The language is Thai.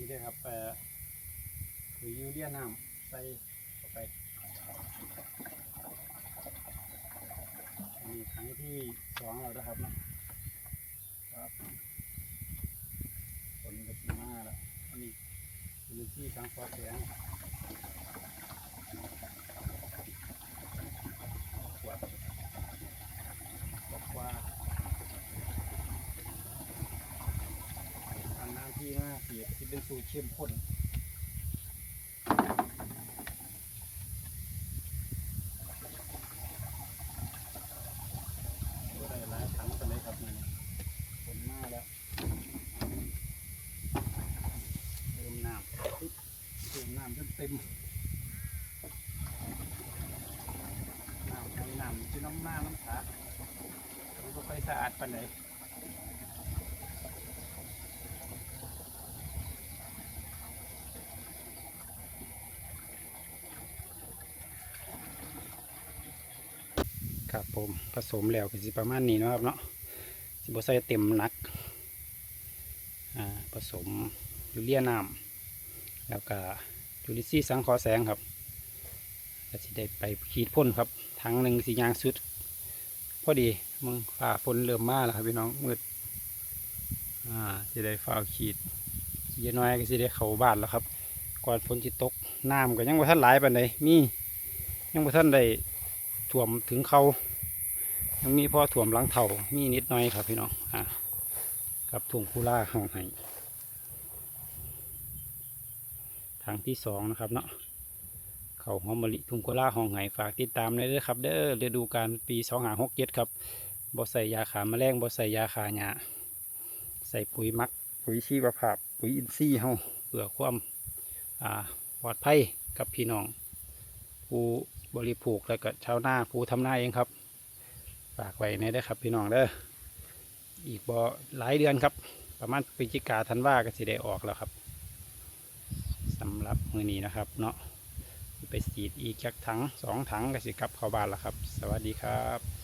นี่เลยครับเอ่อคือยูเรียน้ำใส่เข้าไปอันนี้ครั้งที่สองแล้วนะครับนะครับผลกระสีมาแล้วอันนี้คือที่ทางฟอแสงขวดบอกว่าอันน้ำที่หน้า เสียที่เป็นสูตรเข้มข้นก็ได้หลายถังกันเลยครับนี่ผลมากแล้วเติมน้ำปึ๊บเติมน้ำจนเต็มน้ำให้น้ำที่น้ำหน้าน้ำสาดมันก็ค่อยสะอาดปานไหน ครับผมผสมแล้วก็สิประมาณนี้นะครับเนาะสิบใส่เต็มหนักอ่าผสมยูเรียน้ำแล้วก็ยูริซีสังเคอแสงครับก็สิได้ไปขีดพ่นครับถังหนึ่งสียางสุด พอดีมึงฝ่าฝนเริ่มมาแล้วครับพี่น้องมืดอ่าจะได้ฝ่าขีดเยอะน้อยก็สิได้เข้าบ้านแล้วครับ ก่อนฝนจะตกน้ำก็ยังบ่ทันหลายปานใดมียังบ่ทันได้ ท่วมถึงเขายังมีพอถ่วมหลังเท่ามีนิดหน่อยครับพี่น้องอ่ากับถุงคูล่าห้องไห้ทางที่สองนะครับเนาะเขาหอมมะลิถุงคูล่าห้องไห้ฝากติดตามเลยเด้อครับ เด้อฤดูกาลปีสองหาหกเจ็ดครับบ่ใส่ยาขาแมลงบ่ใส่ยาขาหญ้าใส่ปุ๋ยมัก ปุ๋ยชีวภาพ ปุ๋ยอินทรีย์เฮาเพื่อความอ่าปลอดภัยกับพี่น้องผู้ บริผูกแล้วก็ชาวนาผู้ทำนาเองครับฝากไว้ในได้ครับพี่น้องเด้ออีกบ่หลายเดือนครับ ประมาณพฤศจิกาธันวาก็สิได้ออกแล้วครับสำหรับมือนี้นะครับ เนาะไปสีดอีกจักถังสองถังก็สิกลับเข้าบ้านแล้วครับ สวัสดีครับ